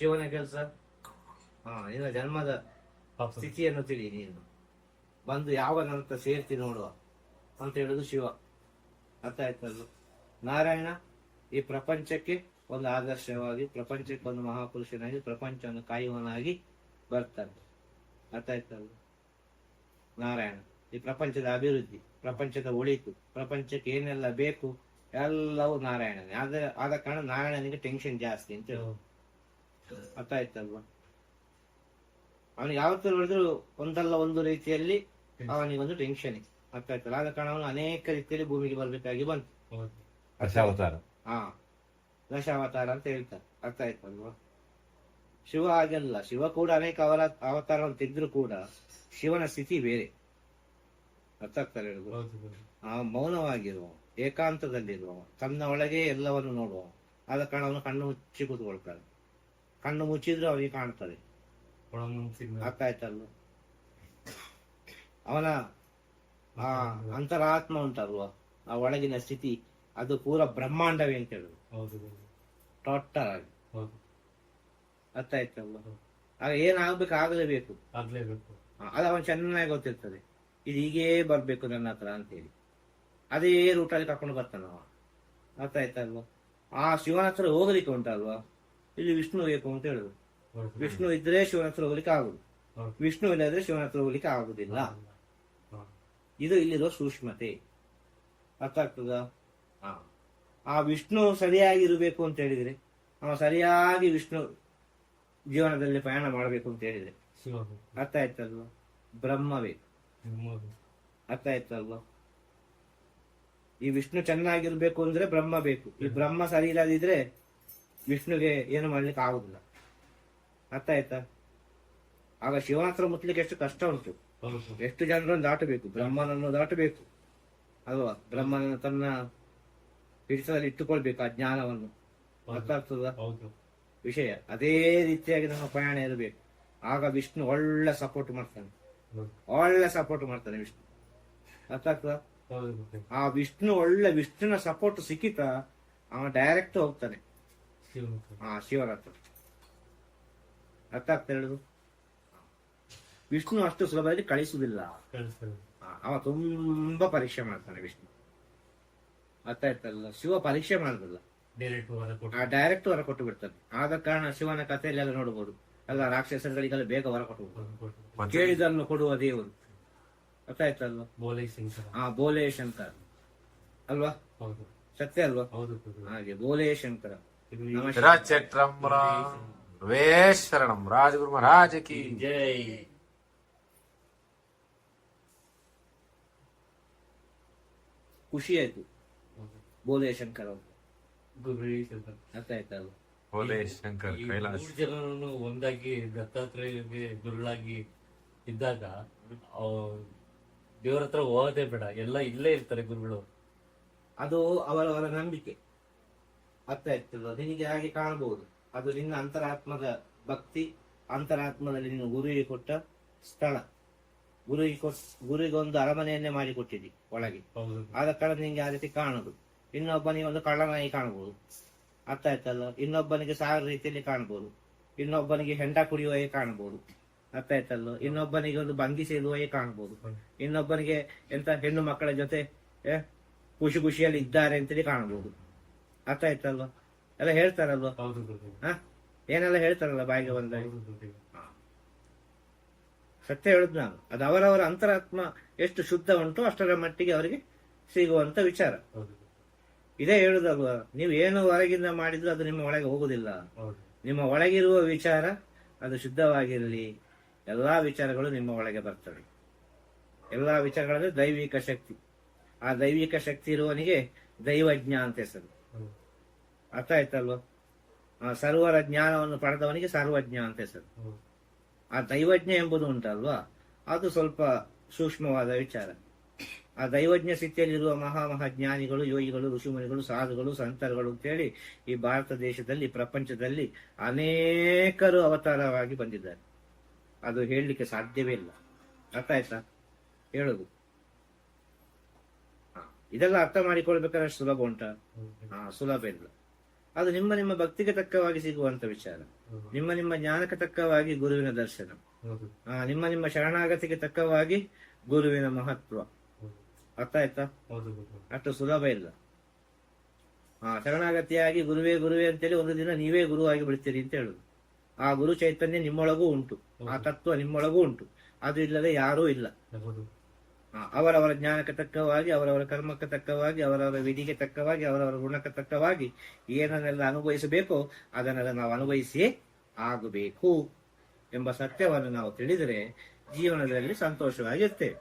ಶಿವನ ಕೆಲಸ ಹಾ ನಿನ್ನ ಜನ್ಮದ ಸ್ಥಿತಿಯನ್ನು ತಿಳಿ ನೀನು. ಬಂದು ಯಾವ ನಂತರ ಸೇರ್ತಿ ನೋಡುವ. ಅಂತ ಹೇಳುದು ಶಿವ. ಅರ್ಥ ಆಯ್ತಲ್ಲ ನಾರಾಯಣ ಈ ಪ್ರಪಂಚಕ್ಕೆ ಒಂದು ಆದರ್ಶವಾಗಿ ಪ್ರಪಂಚಕ್ಕೆ ಒಂದು ಮಹಾಪುರುಷನಾಗಿ ಪ್ರಪಂಚವನ್ನು ಕಾಯುವನಾಗಿ ಬರ್ತಾನೆ. ಅರ್ಥ ಆಯ್ತಲ್ಲ ನಾರಾಯಣ ಈ ಪ್ರಪಂಚದ ಅಭಿವೃದ್ಧಿ ಪ್ರಪಂಚದ ಒಳಿತು ಪ್ರಪಂಚಕ್ಕೆ ಏನೆಲ್ಲ ಬೇಕು ಎಲ್ಲವೂ ನಾರಾಯಣನೇ. ಆದ ಆದ ಕಾರಣ ನಾರಾಯಣನಿಗೆ ಟೆನ್ಷನ್ ಜಾಸ್ತಿ ಅಂತ ಹೇಳುದು. ಅರ್ಥ ಆಯ್ತಲ್ವಾ ಅವನಿಗೆ ತರ ನೋಡಿದ್ರು ಒಂದಲ್ಲ ಒಂದು ರೀತಿಯಲ್ಲಿ ಅವನಿಗೆ ಒಂದು ಟೆನ್ಷನ್ ಅರ್ಥ ಆಯ್ತಲ್ಲ ಆದ ಕಾರಣ ಅವನು ಅನೇಕ ರೀತಿಯಲ್ಲಿ ಭೂಮಿಗೆ ಬರ್ಬೇಕಾಗಿ ಬಂತು. ದಶಾವತಾರ. ಹಾ. ದಶಾವತಾರ ಅಂತ ಹೇಳ್ತಾರೆ. ಅರ್ಥ ಆಯ್ತಲ್ವಾ ಶಿವ ಹಾಗೆಲ್ಲ. ಶಿವ ಕೂಡ ಅನೇಕ ಅವರ ಅವತಾರವನ್ನು ತೆಗೆದ್ರು ಕೂಡ ಶಿವನ ಸ್ಥಿತಿ ಬೇರೆ. ಅರ್ಥ ಆಗ್ತಾರೆ. ಆ ಮೌನವಾಗಿರುವ ಏಕಾಂತದಲ್ಲಿರುವ ತನ್ನ ಒಳಗೆ ಎಲ್ಲವನ್ನು ನೋಡುವ. ಆದ ಕಾರಣ ಅವನು ಕಣ್ಣು ಮುಚ್ಚಿ ಕೂತ್ಕೊಳ್ತಾನೆ. ಕಣ್ಣು ಮುಚ್ಚಿದ್ರು ಅವನಿಗೆ ಕಾಣ್ತದೆ. ಅರ್ಥ ಆಯ್ತಲ್ಲ ಅವನ ಆ ಅಂತರಾತ್ಮ ಉಂಟಲ್ವ? ಆ ಒಳಗಿನ ಸ್ಥಿತಿ ಅದು ಪೂರ ಬ್ರಹ್ಮಾಂಡವೇ ಅಂತ ಹೇಳುದು. ಟೋಟಲ್ ಆಗಿ. ಅರ್ಥ ಆಯ್ತಲ್ವ? ಆಗ ಏನಾಗ್ಬೇಕು ಆಗಲೇಬೇಕು. ಆಗ್ಲೇಬೇಕು. ಅದು ಅವನು ಚೆನ್ನಾಗಿ ಗೊತ್ತಿರ್ತದೆ. ಇದು ಹೀಗೇ ಬರ್ಬೇಕು ನನ್ನ ಹತ್ರ ಅಂತೇಳಿ. ಅದೇ ರೂಟಲ್ಲಿ ಕರ್ಕೊಂಡು ಬರ್ತಾನ ಅರ್ಥ ಆಯ್ತಲ್ವ? ಆ ಶಿವನ ಹತ್ರ ಹೋಗ್ಲಿಕ್ಕೆ ಉಂಟಲ್ವಾ? ಇಲ್ಲಿ ವಿಷ್ಣು ಬೇಕು ಅಂತ ಹೇಳುದು. ವಿಷ್ಣು ಇದ್ರೆ ಶಿವನ ಹತ್ರ ಹೋಗ್ಲಿಕ್ಕೆ ಆಗುದು. ವಿಷ್ಣು ಇಲ್ಲದ್ರೆ ಶಿವನ ಹತ್ರ ಹೋಗ್ಲಿಕ್ಕೆ ಆಗುದಿಲ್ಲ. ಇದು ಇಲ್ಲಿರುವ ಸೂಕ್ಷ್ಮತೆ. ಅರ್ಥ ಆಗ್ತದ ಆ ವಿಷ್ಣು ಸರಿಯಾಗಿ ಇರಬೇಕು ಅಂತ ಹೇಳಿದ್ರೆ ಅವ ಸರಿಯಾಗಿ ವಿಷ್ಣು ಜೀವನದಲ್ಲಿ ಪ್ರಯಾಣ ಮಾಡಬೇಕು ಅಂತ ಹೇಳಿದ್ರೆ ಅರ್ಥ ಆಯ್ತಲ್ವ? ಬ್ರಹ್ಮವೇ ಬೇಕು. ಅರ್ಥ ಆಯ್ತಲ್ವ? ಈ ವಿಷ್ಣು ಚೆನ್ನಾಗಿರ್ಬೇಕು ಅಂದ್ರೆ ಬ್ರಹ್ಮ ಬೇಕು. ಈ ಬ್ರಹ್ಮ ಸರಿ ಇಲ್ಲದಿದ್ರೆ ವಿಷ್ಣುಗೆ ಏನು ಮಾಡ್ಲಿಕ್ಕೆ ಆಗುದಿಲ್ಲ. ಅರ್ಥ ಆಯ್ತಾ ಆಗ ಶಿವನತ್ರ ಮುಟ್ಲಿಕ್ಕೆ ಎಷ್ಟು ಕಷ್ಟ ಉಂಟು. ಎಷ್ಟು ಜನರನ್ನು ದಾಟಬೇಕು ಬ್ರಹ್ಮನನ್ನು ದಾಟಬೇಕು. ಅಲ್ವಾ? ಬ್ರಹ್ಮನ ತನ್ನ ಹಿಡಿತದಲ್ಲಿ ಇಟ್ಟುಕೊಳ್ಬೇಕು ಆ ಜ್ಞಾನವನ್ನು. ಅರ್ಥ ಆಗ್ತದ ಹೌದು. ವಿಷಯ. ಅದೇ ರೀತಿಯಾಗಿ ನಮ್ಮ ಪ್ರಯಾಣ ಇರಬೇಕು. ಆಗ ವಿಷ್ಣು ಒಳ್ಳೆ ಸಪೋರ್ಟ್ ಮಾಡ್ತಾನೆ. ಒಳ್ಳೆ ಸಪೋರ್ಟ್ ಮಾಡ್ತಾನೆ ವಿಷ್ಣು. ಅರ್ಥ ಆಗ್ತದ. ಆ ವಿಷ್ಣು ಒಳ್ಳೆ ವಿಷ್ಣುನ ಸಪೋರ್ಟ್ ಸಿಕ್ಕಿತ ಅವ ಡೈರೆಕ್ಟ್ ಹೋಗ್ತಾನೆ. ಶಿವನ ಆ ಶಿವನ ಹತ್ರ ಅರ್ಥ ಆಗ್ತಾ ಹೇಳುದು ವಿಷ್ಣು ಅಷ್ಟು ಸುಲಭದಲ್ಲಿ ಕಳಿಸುವುದಿಲ್ಲ. ಆ, ಅವ ತುಂಬಾ ಪರೀಕ್ಷೆ ಮಾಡ್ತಾನೆ ವಿಷ್ಣು. ಅರ್ಥ ಆಯ್ತಲ್ಲ ಶಿವ ಪರೀಕ್ಷೆ ಮಾಡುದಿಲ್ಲ. ಡೈರೆಕ್ಟ್ ವರ ಕೊಟ್ಟು ಬಿಡ್ತಾನೆ. ಆದ ಕಾರಣ ಶಿವನ ಕಥೆಯಲ್ಲಿ ಎಲ್ಲ ನೋಡಬಹುದು ಎಲ್ಲ ರಾಕ್ಷಸಗಳಿಗೆಲ್ಲ ಬೇಗ ವರ ಕೊಟ್ಟು ಬಿಡ್ತಾನೆ. ಹೊರ ಕೊಟ್ಟು ಕೇಳಿದನ್ನು ಕೊಡುವ ದೇವರು. ಅರ್ಥ ಆಯ್ತಲ್ವಾ ಹಾ ಶಂಕರ. ಅಂತ ಬೋಲೆ ಶಂಕರ. ಅಲ್ವಾ? ಹೌದು. ಸತ್ಯ ಅಲ್ವಾ. ಹಾಗೆ ಬೋಲೆ ಶಂಕರ. ವೇಶರಣಂ ರಾಜಗುರು ಮಹಾರಾಜ ಕಿ ಜೈ. ಖುಷಿ ಆಯ್ತು ಬೋಲೆ ಶಂಕರ್ ಶಂಕರ ಅರ್ಥ ಭೋಲೆ ಶಂಕರ್ ಮೂರು ಜನರನ್ನು ಒಂದಾಗಿ ದತ್ತಾತ್ರೇಯಗೆ ಗುರುಳಾಗಿ ಇದ್ದಾಗ ದೇವ್ರ ಹತ್ರ ಹೋಗೋದೇ ಬೇಡ. ಎಲ್ಲ ಇಲ್ಲೇ ಇರ್ತಾರೆ ಗುರುಗಳು. ಅದು ಅವರವರ ನಂಬಿಕೆ. ಅರ್ಥ ಆಯ್ತಲ್ವ ನಿನಗೆ ಹಾಗೆ ಕಾಣಬಹುದು. ಅದು ನಿನ್ನ ಅಂತರಾತ್ಮದ ಭಕ್ತಿ ಅಂತರಾತ್ಮದಲ್ಲಿ ನೀನು ಗುರುವಿಗೆ ಕೊಟ್ಟ ಸ್ಥಳ. ಗುರುವಿಗೆ ಕೊಟ್ ಗುರುವಿಗೆ ಒಂದು ಅರಮನೆಯನ್ನೇ ಮಾಡಿ ಕೊಟ್ಟಿದ್ದಿ ಒಳಗೆ ಆದ ಕಾರಣ ನಿಂಗೆ ಆ ರೀತಿ ಕಾಣುದು. ಇನ್ನೊಬ್ಬನಿಗೆ ಒಂದು ಕಳ್ಳನಾಗಿ ಕಾಣಬಹುದು. ಅರ್ಥ ಆಯ್ತಲ್ಲ? ಇನ್ನೊಬ್ಬನಿಗೆ ಸಾವಿರ ರೀತಿಯಲ್ಲಿ ಕಾಣಬಹುದು. ಇನ್ನೊಬ್ಬನಿಗೆ ಹೆಂಡ ಕುಡಿಯುವ ಕಾಣಬಹುದು. ಅರ್ಥ ಆಯ್ತಲ್ಲ? ಇನ್ನೊಬ್ಬನಿಗೆ ಒಂದು ಬಂಗಿ ಸೇರುವ ಕಾಣಬಹುದು. ಇನ್ನೊಬ್ಬನಿಗೆ ಎಂತ ಹೆಣ್ಣು ಮಕ್ಕಳ ಜೊತೆ ಖುಷಿ ಖುಷಿಯಲ್ಲಿ ಇದ್ದಾರೆ ಅಂತೇಳಿ ಕಾಣಬಹುದು. ಅರ್ಥ ಆಯ್ತಲ್ವ? ಎಲ್ಲ ಹೇಳ್ತಾರಲ್ವ? ಹ? ಏನೆಲ್ಲ ಹೇಳ್ತಾರಲ್ಲ ಬಾಯಿಗೆ ಬಂದ ಸತ್ಯ ಹೇಳುದು ನಾನು. ಅದು ಅವರವರ ಅಂತರಾತ್ಮ ಎಷ್ಟು ಶುದ್ಧ ಉಂಟು ಅಷ್ಟರ ಮಟ್ಟಿಗೆ ಅವರಿಗೆ ಸಿಗುವಂತ ವಿಚಾರ. ಇದೇ ಹೇಳುದಲ್ವಾ? ನೀವು ಏನು ಹೊರಗಿಂದ ಮಾಡಿದ್ರು ಅದು ನಿಮ್ಮ ಒಳಗೆ ಹೋಗುದಿಲ್ಲ. ನಿಮ್ಮ ಒಳಗಿರುವ ವಿಚಾರ ಅದು ಶುದ್ಧವಾಗಿರಲಿ. ಎಲ್ಲಾ ವಿಚಾರಗಳು ನಿಮ್ಮ ಒಳಗೆ ಬರ್ತವೆ. ಎಲ್ಲಾ ವಿಚಾರಗಳಲ್ಲಿ ದೈವಿಕ ಶಕ್ತಿ. ಆ ದೈವಿಕ ಶಕ್ತಿ ಇರುವವನಿಗೆ ದೈವಜ್ಞ ಅಂತ ಹೆಸರು. ಅರ್ಥ ಆಯ್ತಲ್ವ? ಸರ್ವರ ಜ್ಞಾನವನ್ನು ಪಡೆದವನಿಗೆ ಸರ್ವಜ್ಞ ಅಂತ ಹೆಸರು. ಆ ದೈವಜ್ಞ ಎಂಬುದು ಉಂಟಲ್ವಾ? ಅದು ಸ್ವಲ್ಪ ಸೂಕ್ಷ್ಮವಾದ ವಿಚಾರ. ಆ ದೈವಜ್ಞ ಸ್ಥಿತಿಯಲ್ಲಿರುವ ಮಹಾ ಮಹಾಜ್ಞಾನಿಗಳು ಯೋಗಿಗಳು ಋಷಿಮುನಿಗಳು ಸಾಧುಗಳು ಸಂತರುಗಳು ಅಂತೇಳಿ ಈ ಭಾರತ ದೇಶದಲ್ಲಿ ಪ್ರಪಂಚದಲ್ಲಿ ಅನೇಕರು ಅವತಾರವಾಗಿ ಬಂದಿದ್ದಾರೆ. ಅದು ಹೇಳಲಿಕ್ಕೆ ಸಾಧ್ಯವೇ ಇಲ್ಲ. ಅರ್ಥ ಆಯ್ತಾ? ಹೇಳುದು. ಇದೆಲ್ಲ ಅರ್ಥ ಮಾಡಿಕೊಳ್ಬೇಕಾದ್ರೆ ಸುಲಭ ಉಂಟ? ಹಾ ಸುಲಭ ಇಲ್ಲ. ಅದು ನಿಮ್ಮ ನಿಮ್ಮ ಭಕ್ತಿಗೆ ತಕ್ಕವಾಗಿ ಸಿಗುವಂತ ವಿಚಾರ. ನಿಮ್ಮ ನಿಮ್ಮ ಜ್ಞಾನಕ್ಕೆ ತಕ್ಕವಾಗಿ ಗುರುವಿನ ದರ್ಶನ. ನಿಮ್ಮ ನಿಮ್ಮ ಶರಣಾಗತಿಗೆ ತಕ್ಕವಾಗಿ ಗುರುವಿನ ಮಹತ್ವ. ಅರ್ಥ ಆಯ್ತಾ? ಅಷ್ಟು ಸುಲಭ ಇಲ್ಲ. ಆ ಶರಣಾಗತಿಯಾಗಿ ಗುರುವೇ ಗುರುವೇ ಅಂತೇಳಿ ಒಂದು ದಿನ ನೀವೇ ಗುರುವಾಗಿ ಬಿಡ್ತೀರಿ ಅಂತ ಹೇಳುದು. ಆ ಗುರು ಚೈತನ್ಯ ನಿಮ್ಮೊಳಗೂ ಉಂಟು. ಆ ತತ್ವ ನಿಮ್ಮೊಳಗೂ ಉಂಟು. ಅದು ಇಲ್ಲದೆ ಯಾರೂ ಇಲ್ಲ. ಅವರವರ ಜ್ಞಾನಕ್ಕೆ ತಕ್ಕವಾಗಿ ಅವರವರ ಕರ್ಮಕ್ಕೆ ತಕ್ಕವಾಗಿ ಅವರವರ ವಿಧಿಗೆ ತಕ್ಕವಾಗಿ ಅವರವರ ಗುಣಕ್ಕೆ ತಕ್ಕವಾಗಿ ಏನನ್ನೆಲ್ಲ ಅನುಭವಿಸಬೇಕೋ ಅದನ್ನೆಲ್ಲ ನಾವು ಅನುಭವಿಸಿಯೇ ಆಗಬೇಕು ಎಂಬ ಸತ್ಯವನ್ನು ನಾವು ತಿಳಿದರೆ ಜೀವನದಲ್ಲಿ ಸಂತೋಷವಾಗಿರ್ತೇವೆ.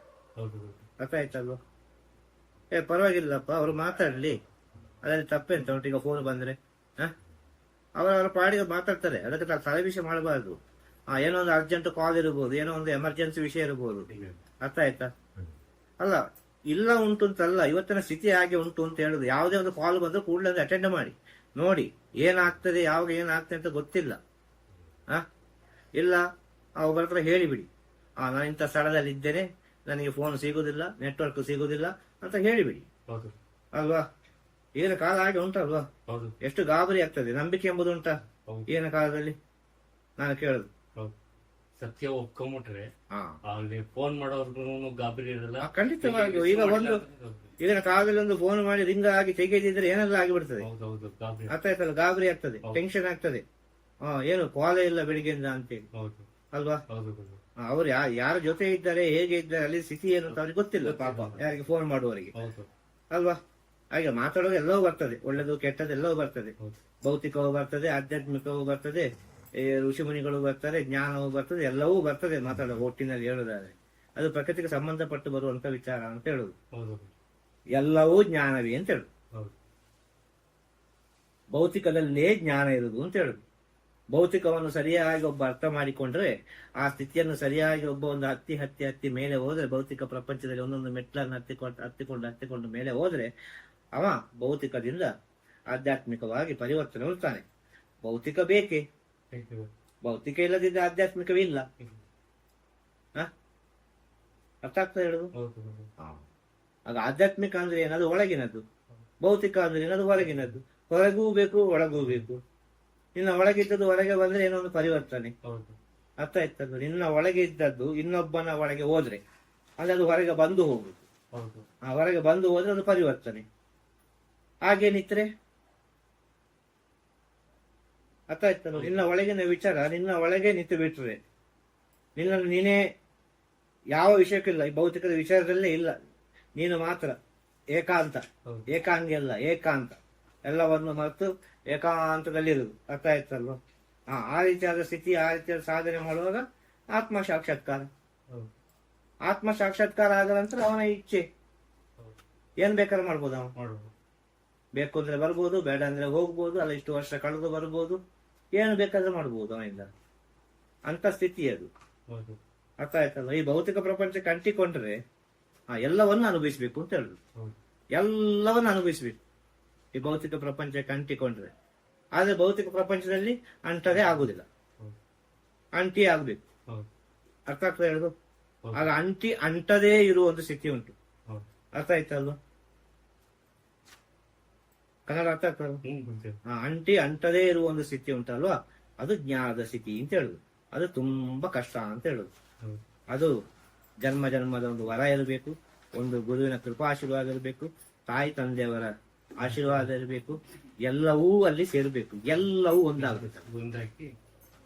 ಅರ್ಥ ಆಯ್ತಲ್ವ ಏ ಪರವಾಗಿಲ್ಲಪ್ಪ ಅವರು ಮಾತಾಡ್ಲಿ. ಅದರಲ್ಲಿ ತಪ್ಪೆಂತ ಈಗ ಫೋನ್ ಬಂದ್ರೆ ಹ? ಅವರವರ ಪಾಡಿಗೆ ಮಾತಾಡ್ತಾರೆ ಅದಕ್ಕೆ ನಾವು ತಲೆ ವಿಷಯ ಮಾಡಬಾರ್ದು ಏನೋ ಒಂದು ಅರ್ಜೆಂಟ್ ಕಾಲ್ ಇರಬಹುದು ಏನೋ ಒಂದು ಎಮರ್ಜೆನ್ಸಿ ವಿಷಯ ಇರಬಹುದು ಅರ್ಥ ಆಯ್ತಾ ಅಲ್ಲ ಇಲ್ಲ ಉಂಟು ಅಂತಲ್ಲ ಇವತ್ತಿನ ಸ್ಥಿತಿ ಹಾಗೆ ಉಂಟು ಅಂತ ಹೇಳುದು. ಯಾವುದೇ ಒಂದು ಕಾಲ್ ಬಂದ್ರೆ ಕೂಡಲೇ ಅಟೆಂಡ್ ಮಾಡಿ. ನೋಡಿ ಏನಾಗ್ತದೆ ಯಾವಾಗ ಏನಾಗ್ತದೆ ಅಂತ ಗೊತ್ತಿಲ್ಲ. ಆ? ಇಲ್ಲ ಅವ್ರ ಹತ್ರ ಹೇಳಿಬಿಡಿ. ಆ ನಾನು ಇಂಥ ಸ್ಥಳದಲ್ಲಿ ಇದ್ದೇನೆ ನನಗೆ ಫೋನ್ ಸಿಗುದಿಲ್ಲ ನೆಟ್ವರ್ಕ್ ಸಿಗುದಿಲ್ಲ ಅಂತ ಹೇಳಿಬಿಡಿ. ಅಲ್ವಾ? ಏನ ಕಾಲ ಹಾಗೆ ಉಂಟಲ್ವಾ ಹೌದು. ಎಷ್ಟು ಗಾಬರಿ ಆಗ್ತದೆ ನಂಬಿಕೆ ಎಂಬುದು ಉಂಟಾ? ಏನು ಕಾಲದಲ್ಲಿ? ನಾನು ಕೇಳುದು. ಹೌದು. ಸತ್ಯ ಒಪ್ಕೊಂಡ್ಬಿಟ್ರೆ ಅಲ್ಲಿ ಫೋನ್ ಮಾಡೋರ್ಗು ಗಾಬರಿ ಇರಲ್ಲ. ಖಂಡಿತವಾಗಿ. ಖಂಡಿತವಾಗಿಯೂ ಈಗ ಒಂದು ಈಗಿನ ಕಾಲದಲ್ಲಿ ಒಂದು ಫೋನ್ ಮಾಡಿ ರಿಂಗ್ ಆಗಿ ತೆಗೆದಿದ್ರೆ ಏನೆಲ್ಲ ಆಗಿಬಿಡ್ತದೆ? ಅರ್ಥ ಆಯ್ತಲ್ಲ? ಗಾಬರಿ ಆಗ್ತದೆ. ಟೆನ್ಷನ್ ಆಗ್ತದೆ. ಹಾ ಏನು ಕಾಲೇ ಇಲ್ಲ ಬೆಳಿಗ್ಗೆಯಿಂದ ಅಂತೇಳಿ. ಹೌದು. ಅಲ್ವಾ. ಅವ್ರು ಯಾರ ಜೊತೆ ಇದ್ದಾರೆ ಹೇಗೆ ಇದ್ದಾರೆ ಅಲ್ಲಿ ಸ್ಥಿತಿ ಏನು ಅಂತ ಅವ್ರಿಗೆ ಗೊತ್ತಿಲ್ಲ ಪಾಪ ಯಾರಿಗೆ ಫೋನ್ ಮಾಡುವವರಿಗೆ. ಹೌದು. ಅಲ್ವಾ? ಹಾಗೆ ಮಾತಾಡೋದು ಎಲ್ಲವೂ ಬರ್ತದೆ ಒಳ್ಳೆದು ಕೆಟ್ಟದ್ದು ಎಲ್ಲವೂ ಬರ್ತದೆ. ಭೌತಿಕವೂ ಬರ್ತದೆ ಆಧ್ಯಾತ್ಮಿಕವೂ ಬರ್ತದೆ ಋಷಿಮುನಿಗಳು ಬರ್ತಾರೆ ಜ್ಞಾನವು ಬರ್ತದೆ ಎಲ್ಲವೂ ಬರ್ತದೆ ಮಾತಾಡೋ ಒಟ್ಟಿನಲ್ಲಿ ಹೇಳುದಾದ್ರೆ. ಅದು ಪ್ರಕೃತಿಗೆ ಸಂಬಂಧಪಟ್ಟು ಬರುವಂತ ವಿಚಾರ ಅಂತ ಹೇಳುದು. ಎಲ್ಲವೂ ಜ್ಞಾನವೇ ಅಂತ ಹೇಳುದು. ಭೌತಿಕದಲ್ಲೇ ಜ್ಞಾನ ಇರುವುದು ಅಂತ ಹೇಳುದು. ಭೌತಿಕವನ್ನು ಸರಿಯಾಗಿ ಒಬ್ಬ ಅರ್ಥ ಮಾಡಿಕೊಂಡ್ರೆ ಆ ಸ್ಥಿತಿಯನ್ನು ಸರಿಯಾಗಿ ಒಬ್ಬ ಒಂದು ಹತ್ತಿ ಹತ್ತಿ ಹತ್ತಿ ಮೇಲೆ ಹೋದ್ರೆ ಭೌತಿಕ ಪ್ರಪಂಚದಲ್ಲಿ ಒಂದೊಂದು ಮೆಟ್ಲನ್ನು ಹತ್ತಿಕೊಂಡು ಹತ್ತಿಕೊಂಡು ಹತ್ತಿಕೊಂಡು ಮೇಲೆ ಹೋದ್ರೆ ಅವ ಭೌತಿಕದಿಂದ ಆಧ್ಯಾತ್ಮಿಕವಾಗಿ ಪರಿವರ್ತನೆ ಹೊರತಾನೆ ಭೌತಿಕ ಬೇಕೇ. ಭೌತಿಕ ಇಲ್ಲದಿದ್ದ ಆಧ್ಯಾತ್ಮಿಕವೇ ಇಲ್ಲ ಹ? ಅರ್ಥ ಆಗ್ತದೆ ಹೇಳುದು ಅದ. ಆಗ ಆಧ್ಯಾತ್ಮಿಕ ಅಂದ್ರೆ ಏನದು ಒಳಗಿನದ್ದು ಭೌತಿಕ ಅಂದ್ರೆ ಏನದು ಹೊರಗಿನದ್ದು ಹೊರಗೂ ಬೇಕು ಒಳಗೂ ಬೇಕು ನಿನ್ನ ಒಳಗಿದ್ದದ್ದು ಹೊರಗೆ ಬಂದ್ರೆ ಏನೋ ಒಂದು ಪರಿವರ್ತನೆ ಅರ್ಥ ಆಯ್ತದ್ದು ನಿನ್ನ ಒಳಗೆ ಇದ್ದದ್ದು ಇನ್ನೊಬ್ಬನ ಒಳಗೆ ಹೋದ್ರೆ ಅಲ್ಲಿ ಅದು ಹೊರಗೆ ಬಂದು ಹೋಗುದು ಹೊರಗೆ ಬಂದು ಹೋದ್ರೆ ಅದು ಪರಿವರ್ತನೆ ಹಾಗೇನಿದ್ರೆ ಅರ್ಥ ಆಯ್ತಲ್ಲ ನಿನ್ನ ಒಳಗಿನ ವಿಚಾರ ನಿನ್ನ ಒಳಗೆ ನಿಂತು ಬಿಟ್ಟರೆ ನಿನ್ನ ನೀನೇ ಯಾವ ವಿಷಯಕ್ಕಿಲ್ಲ ಈ ಭೌತಿಕದ ವಿಚಾರದಲ್ಲೇ ಇಲ್ಲ. ನೀನು ಮಾತ್ರ ಏಕಾಂತ. ಏಕಾಂಗಿ ಅಲ್ಲ ಏಕಾಂತ. ಎಲ್ಲವನ್ನು ಮರೆತು ಏಕಾಂತದಲ್ಲಿರುವುದು. ಅರ್ಥ ಆಯ್ತಲ್ವ ಹಾ ಆ ರೀತಿಯಾದ ಸ್ಥಿತಿ ಆ ರೀತಿಯಾದ ಸಾಧನೆ ಮಾಡುವಾಗ ಆತ್ಮ ಸಾಕ್ಷಾತ್ಕಾರ ಆತ್ಮ ಸಾಕ್ಷಾತ್ಕಾರ ಆದ ನಂತರ ಅವನ ಇಚ್ಛೆ. ಏನ್ ಬೇಕಾದ್ರೆ ಮಾಡ್ಬೋದು ಅವನು. ಬೇಕು ಅಂದ್ರೆ ಬರ್ಬೋದು ಬೇಡ ಅಂದ್ರೆ ಹೋಗ್ಬೋದು ಅಲ್ಲ ಇಷ್ಟು ವರ್ಷ ಕಳೆದು ಬರ್ಬೋದು. ಏನು ಬೇಕಾದ್ರೂ ಮಾಡ್ಬೋದು ಅವನಿಂದ. ಅಂತ ಸ್ಥಿತಿ ಅದು. ಅರ್ಥ ಆಯ್ತಲ್ಲ ಈ ಭೌತಿಕ ಪ್ರಪಂಚಕ್ಕೆ ಅಂಟಿಕೊಂಡ್ರೆ ಆ ಎಲ್ಲವನ್ನು ಅನುಭವಿಸ್ಬೇಕು ಅಂತ ಹೇಳುದು. ಎಲ್ಲವನ್ನು ಅನುಭವಿಸ್ಬೇಕು. ಈ ಭೌತಿಕ ಪ್ರಪಂಚಕ್ಕೆ ಅಂಟಿಕೊಂಡ್ರೆ. ಆದ್ರೆ ಭೌತಿಕ ಪ್ರಪಂಚದಲ್ಲಿ ಅಂಟದೇ ಆಗುದಿಲ್ಲ. ಅಂಟಿ ಆಗ್ಬೇಕು. ಅರ್ಥ ಆಗ್ತದೆ ಹೇಳುದು? ಆಗ ಅಂಟಿ ಅಂಟದೇ ಇರುವಂತ ಒಂದು ಸ್ಥಿತಿ ಉಂಟು. ಅರ್ಥ ಆಯ್ತಲ್ವ? ಕನ್ನಡ ಅರ್ಥ ಆಗ್ತದಲ್ವ ಹ್ಮ್ ಆ ಅಂಟಿ ಅಂಟದೇ ಇರುವ ಒಂದು ಸ್ಥಿತಿ ಉಂಟಲ್ವಾ? ಅದು ಜ್ಞಾನದ ಸ್ಥಿತಿ ಅಂತ ಹೇಳುದು. ಅದು ತುಂಬಾ ಕಷ್ಟ ಅಂತ ಹೇಳುದು. ಅದು ಜನ್ಮ ಜನ್ಮದ ಒಂದು ವರ ಇರಬೇಕು ಒಂದು ಗುರುವಿನ ಕೃಪಾಶೀರ್ವಾದ ಇರಬೇಕು ತಾಯಿ ತಂದೆಯವರ ಆಶೀರ್ವಾದ ಇರಬೇಕು ಎಲ್ಲವೂ ಅಲ್ಲಿ ಸೇರಬೇಕು. ಎಲ್ಲವೂ ಒಂದಾಗಬೇಕು ಒಂದಾಗಿ.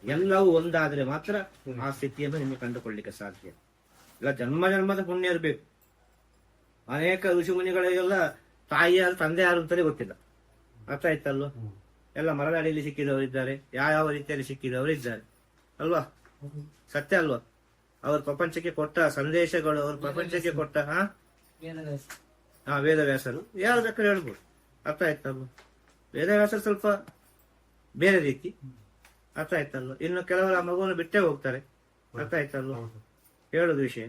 ಎಲ್ಲವೂ ಒಂದಾದ್ರೆ ಮಾತ್ರ ಆ ಸ್ಥಿತಿಯನ್ನು ನಿಮಗೆ ಕಂಡುಕೊಳ್ಳಿಕ್ಕೆ ಸಾಧ್ಯ. ಇಲ್ಲ ಜನ್ಮ ಜನ್ಮದ ಪುಣ್ಯ ಇರಬೇಕು. ಅನೇಕ ಋಷಿಮುನಿಗಳಿಗೆಲ್ಲ ತಾಯಿ ಯಾರು ತಂದೆ ಯಾರು ಅಂತಲೇ ಗೊತ್ತಿಲ್ಲ. ಅರ್ಥ ಆಯ್ತಲ್ವ? ಎಲ್ಲ ಮರದ ಅಡಿಯಲ್ಲಿ ಸಿಕ್ಕಿದವರು ಇದ್ದಾರೆ. ಯಾವ ರೀತಿಯಲ್ಲಿ ಸಿಕ್ಕಿದವರು ಇದ್ದಾರೆ. ಅಲ್ವಾ? ಸತ್ಯ ಅಲ್ವಾ? ಅವ್ರ ಪ್ರಪಂಚಕ್ಕೆ ಕೊಟ್ಟ ಸಂದೇಶಗಳು ಅವ್ರ ಪ್ರಪಂಚಕ್ಕೆ ಕೊಟ್ಟ ಹಾ ಹಾ ವೇದವ್ಯಾಸರು ಯಾರು ಬೇಕಾದ್ರೆ ಹೇಳ್ಬೋದು. ಅರ್ಥ ಆಯ್ತಲ್ವ? ವೇದವ್ಯಾಸರು ಸ್ವಲ್ಪ ಬೇರೆ ರೀತಿ. ಅರ್ಥ ಆಯ್ತಲ್ವ? ಇನ್ನು ಕೆಲವರು ಆ ಮಗುವನ್ನು ಬಿಟ್ಟೇ ಹೋಗ್ತಾರೆ. ಅರ್ಥ ಆಯ್ತಲ್ವ? ಹೇಳುದು ವಿಷಯ.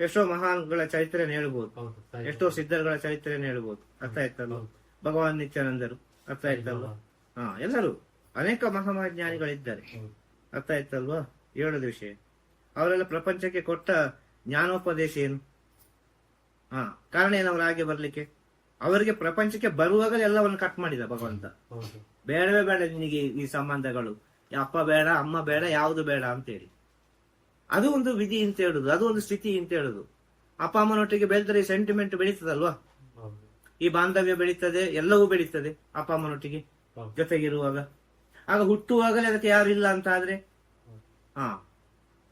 ಎಷ್ಟೋ ಮಹಾನ್ಗಳ ಚರಿತ್ರೆಯನ್ನು ಹೇಳ್ಬೋದು. ಎಷ್ಟೋ ಸಿದ್ಧರುಗಳ ಚರಿತ್ರೆಯನ್ನು ಹೇಳ್ಬೋದು. ಅರ್ಥ ಆಯ್ತಲ್ವ. ಭಗವಾನ್ ನಿತ್ಯಾನಂದರು ಅರ್ಥ ಆಯ್ತಲ್ವಾ? ಹಾ ಎಲ್ಲರೂ ಅನೇಕ ಮಹಾಮಹಾಜ್ಞಾನಿಗಳಿದ್ದಾರೆ. ಅರ್ಥ ಆಯ್ತಲ್ವಾ? ಹೇಳೋದು ವಿಷಯ. ಅವರೆಲ್ಲ ಪ್ರಪಂಚಕ್ಕೆ ಕೊಟ್ಟ ಜ್ಞಾನೋಪದೇಶ ಏನು? ಹಾ ಕಾರಣ ಏನು ಅವ್ರ ಹಾಗೆ ಬರ್ಲಿಕ್ಕೆ? ಅವರಿಗೆ ಪ್ರಪಂಚಕ್ಕೆ ಬರುವಾಗಲೇ ಎಲ್ಲವನ್ನು ಕಟ್ ಮಾಡಿದ ಭಗವಂತ. ಬೇಡವೇ ಬೇಡ ನಿನಗೆ ಈ ಸಂಬಂಧಗಳು. ಅಪ್ಪ ಬೇಡ ಅಮ್ಮ ಬೇಡ ಯಾವುದು ಬೇಡ ಅಂತ ಹೇಳಿ ಅದು ಒಂದು ವಿಧಿ ಅಂತ ಹೇಳುದು ಅದು ಒಂದು ಸ್ಥಿತಿ ಅಂತ ಹೇಳುದು. ಅಪ್ಪ ಅಮ್ಮನೊಟ್ಟಿಗೆ ಬೆಳೆದ್ರೆ ಸೆಂಟಿಮೆಂಟ್ ಬೆಳೀತದಲ್ವಾ? ಈ ಬಾಂಧವ್ಯ ಬೆಳೀತದೆ ಎಲ್ಲವೂ ಬೆಳೀತದೆ ಅಪ್ಪ ಅಮ್ಮನೊಟ್ಟಿಗೆ. ಜೊತೆಗಿರುವಾಗ. ಆಗ ಹುಟ್ಟುವಾಗಲೇ ಅದಕ್ಕೆ ಯಾರು ಇಲ್ಲ ಅಂತ ಆದ್ರೆ ಹಾ.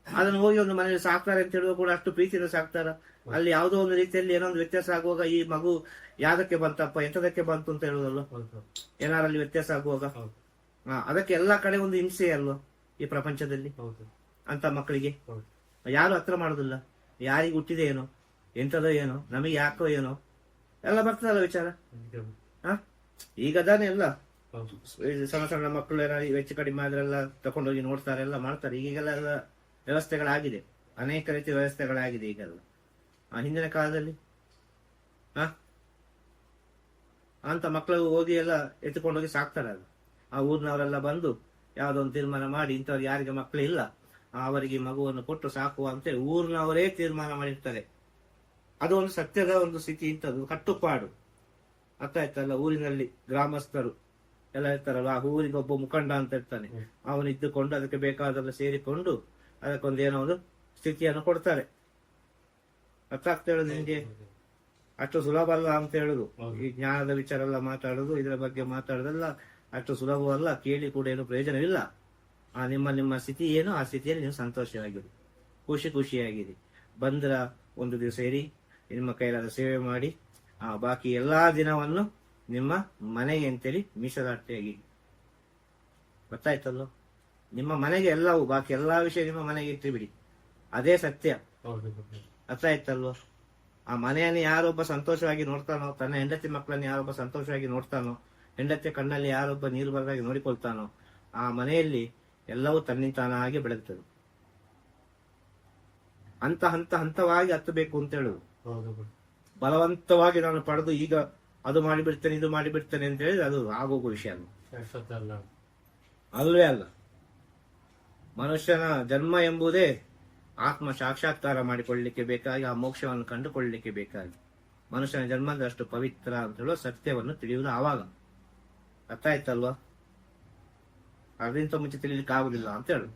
ಅದನ್ನು ಹೋಗಿ ಒಂದು ಮನೆಯಲ್ಲಿ ಸಾಕ್ತಾರೆ ಅಂತ ಹೇಳುವ ಕೂಡ ಅಷ್ಟು ಪ್ರೀತಿಯಿಂದ ಸಾಕ್ತಾರ. ಅಲ್ಲಿ ಯಾವುದೋ ಒಂದು ರೀತಿಯಲ್ಲಿ ಏನೋ ಒಂದು ವ್ಯತ್ಯಾಸ ಆಗುವಾಗ ಈ ಮಗು ಯಾವ್ದಕ್ಕೆ ಬಂತಪ್ಪ ಎಂತದಕ್ಕೆ ಬಂತು ಅಂತ ಹೇಳುದಲ್ವ? ಏನಾರಲ್ಲಿ ವ್ಯತ್ಯಾಸ ಆಗುವಾಗ? ಅದಕ್ಕೆ ಎಲ್ಲಾ ಕಡೆ ಒಂದು ಹಿಂಸೆ ಅಲ್ವಾ ಈ ಪ್ರಪಂಚದಲ್ಲಿ? ಅಂತ ಮಕ್ಕಳಿಗೆ? ಯಾರು ಹತ್ರ ಮಾಡುದಿಲ್ಲ. ಯಾರಿಗೆ ಹುಟ್ಟಿದೆ ಏನೋ ಎಂತದೋ ಏನೋ ನಮಗೆ ಯಾಕೋ ಏನೋ ಎಲ್ಲ ಬರ್ತದಲ್ಲ ವಿಚಾರ. ಹಾ? ಈಗ ಅದಾನೆ ಎಲ್ಲ. ಸಣ್ಣ ಸಣ್ಣ ಮಕ್ಕಳು ಏನಾದ್ರು ಹೆಚ್ಚು ಕಡಿಮೆ ಆದ್ರೆಲ್ಲ ತಕೊಂಡೋಗಿ ನೋಡ್ತಾರೆ ಎಲ್ಲ ಮಾಡ್ತಾರೆ. ಈಗೆಲ್ಲ ವ್ಯವಸ್ಥೆಗಳಾಗಿದೆ. ಅನೇಕ ರೀತಿಯ ವ್ಯವಸ್ಥೆಗಳಾಗಿದೆ ಈಗೆಲ್ಲ. ಆ ಹಿಂದಿನ ಕಾಲದಲ್ಲಿ? ಹ? ಅಂತ ಮಕ್ಕಳು ಹೋಗಿ ಎಲ್ಲ ಎತ್ಕೊಂಡೋಗಿ ಅದು. ಆ ಊರಿನವರೆಲ್ಲ ಬಂದು ಯಾವ್ದೋ ಒಂದು ತೀರ್ಮಾನ ಮಾಡಿ ಇಂಥವ್ರು ಯಾರಿಗೆ ಮಕ್ಕಳು ಇಲ್ಲ ಅವರಿಗೆ ಮಗುವನ್ನು ಕೊಟ್ಟು ಸಾಕುವಂತೆ ಊರಿನವರೇ ತೀರ್ಮಾನ ಮಾಡಿರ್ತಾರೆ. ಅದು ಒಂದು ಸತ್ಯದ ಒಂದು ಸ್ಥಿತಿ ಇಂಥದ್ದು ಕಟ್ಟುಪಾಡು. ಅರ್ಥ ಆಯ್ತಲ್ಲ? ಊರಿನಲ್ಲಿ ಗ್ರಾಮಸ್ಥರು ಎಲ್ಲ ಇರ್ತಾರಲ್ಲ ಆ ಊರಿಗೆ ಒಬ್ಬ ಮುಖಂಡ ಅಂತ ಇರ್ತಾನೆ ಅವನು ಇದ್ದುಕೊಂಡು ಅದಕ್ಕೆ ಬೇಕಾದಲ್ಲ ಸೇರಿಕೊಂಡು ಅದಕ್ಕೊಂದು ಏನೋ ಒಂದು ಸ್ಥಿತಿಯನ್ನು ಕೊಡ್ತಾರೆ. ಅರ್ಥ ಆಗ್ತಾ ಹೇಳುದು ನಿಮಗೆ? ಅಷ್ಟು ಸುಲಭ ಅಲ್ಲ ಅಂತ ಹೇಳುದು. ಈ ಜ್ಞಾನದ ವಿಚಾರ ಎಲ್ಲ ಮಾತಾಡುದು ಇದರ ಬಗ್ಗೆ ಮಾತಾಡೋದಲ್ಲ. ಅಷ್ಟು ಸುಲಭವಲ್ಲ ಕೇಳಿ ಕೂಡ ಏನು ಪ್ರಯೋಜನವಿಲ್ಲ. ಆ ನಿಮ್ಮ ನಿಮ್ಮ ಸ್ಥಿತಿ ಏನು? ಆ ಸ್ಥಿತಿಯಲ್ಲಿ ನೀವು ಸಂತೋಷವಾಗಿರಿ. ಖುಷಿ ಖುಷಿಯಾಗಿರಿ. ಬಂದ್ರ ಒಂದು ದಿವಸ ಇರಿ. ನಿಮ್ಮ ಕೈಲಾದ ಸೇವೆ ಮಾಡಿ ಆ ಬಾಕಿ ಎಲ್ಲಾ ದಿನವನ್ನು ನಿಮ್ಮ ಮನೆಗೆ ಅಂತೇಳಿ ಮೀಸಲಾಟಿಯಾಗಿ ಗೊತ್ತಾಯ್ತಲ್ಲೋ? ನಿಮ್ಮ ಮನೆಗೆ ಎಲ್ಲವೂ ಬಾಕಿ ಎಲ್ಲಾ ವಿಷಯ ನಿಮ್ಮ ಮನೆಗೆ ಇಟ್ಟು ಬಿಡಿ ಅದೇ ಸತ್ಯ. ಅರ್ಥ ಆಯ್ತಲ್ವೋ ಆ ಮನೆಯನ್ನು ಯಾರೊಬ್ಬ ಸಂತೋಷವಾಗಿ ನೋಡ್ತಾನೋ ತನ್ನ ಹೆಂಡತಿ ಮಕ್ಕಳನ್ನು ಯಾರೊಬ್ಬ ಸಂತೋಷವಾಗಿ ನೋಡ್ತಾನೋ ಹೆಂಡತಿ ಕಣ್ಣಲ್ಲಿ ಯಾರೊಬ್ಬ ನೀರು ಬರದಾಗಿ ನೋಡಿಕೊಳ್ತಾನೋ ಆ ಮನೆಯಲ್ಲಿ ಎಲ್ಲವೂ ತನ್ನಿಂತಾನಾಗಿ ಬೆಳಗ್ತದೆ ಹಂತ ಹಂತ ಹಂತವಾಗಿ ಹತ್ತಬೇಕು ಅಂತ ಹೇಳುದು. ಬಲವಂತವಾಗಿ ನಾನು ಪಡೆದು ಈಗ ಅದು ಮಾಡಿಬಿಡ್ತೇನೆ ಇದು ಮಾಡಿಬಿಡ್ತೇನೆ ಅಂತ ಹೇಳಿದ್ರೆ ಅದು ಆಗೋಗ ವಿಷಯ ಅಲ್ಲ. ಅಲ್ವೇ ಅಲ್ಲ. ಮನುಷ್ಯನ ಜನ್ಮ ಎಂಬುದೇ ಆತ್ಮ ಸಾಕ್ಷಾತ್ಕಾರ ಮಾಡಿಕೊಳ್ಳಲಿಕ್ಕೆ ಬೇಕಾಗಿ ಆ ಮೋಕ್ಷವನ್ನು ಕಂಡುಕೊಳ್ಳಲಿಕ್ಕೆ ಬೇಕಾಗಿ. ಮನುಷ್ಯನ ಜನ್ಮದಷ್ಟು ಪವಿತ್ರ ಅಂತ ಹೇಳುವ ಸತ್ಯವನ್ನು ತಿಳಿಯುವುದು ಆವಾಗ. ಅರ್ಥ ಆಯ್ತಲ್ವಾ ಅದರಿಂದ ಮುಂಚೆ ತಿಳಿಲಿಕ್ಕೆ ಆಗುದಿಲ್ಲ ಅಂತ ಹೇಳು.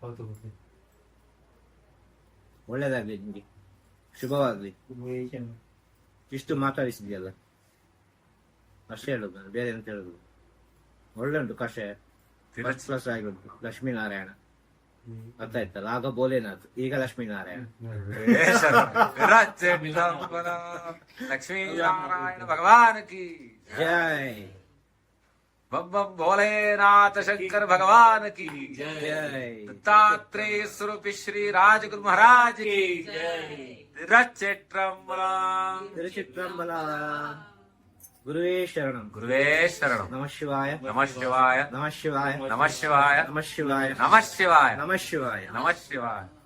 ಹೌದು ಹೌದು ಒಳ್ಳೇದಾಗ್ಲಿ ನಿಮಗೆ ಶುಭವಾಗ್ಲಿ ಇಷ್ಟು ಮಾತಾಡಿಸಿದ್ಯಲ್ಲ ಅಷ್ಟೇ ಹೇಳುದು ನಾನು ಬೇರೆ ಅಂತ ಹೇಳುದು ಒಳ್ಳೆ ಉಂಟು ಕಷಾಯ ಫಸ್ಟ್ ಕ್ಲಾಸ್ ಆಗಿರುಂಟು ಲಕ್ಷ್ಮೀನಾರಾಯಣ ಅರ್ಥ ಆಯ್ತಲ್ಲ ಆಗ ಬೋಲೇನಾಥ್ ಈಗ ಲಕ್ಷ್ಮೀನಾರಾಯಣ ಲಕ್ಷ್ಮೀನಾರಾಯಣ ಭಗವಾನ್ ಕಿ ಜೈ भोलेनाथ शंकर भगवान की। जय। दत्तात्रेय स्वरूप श्री राजगुरु महाराज की। जय। रचित्रम्बला गुरुवे गुरुवे शिवाय। नम शिवाय। नमः शिवाय। नमः शिवाय। नमः शिवाय। नमः शिवाय। नमः शिवाय। नमः शिवाय।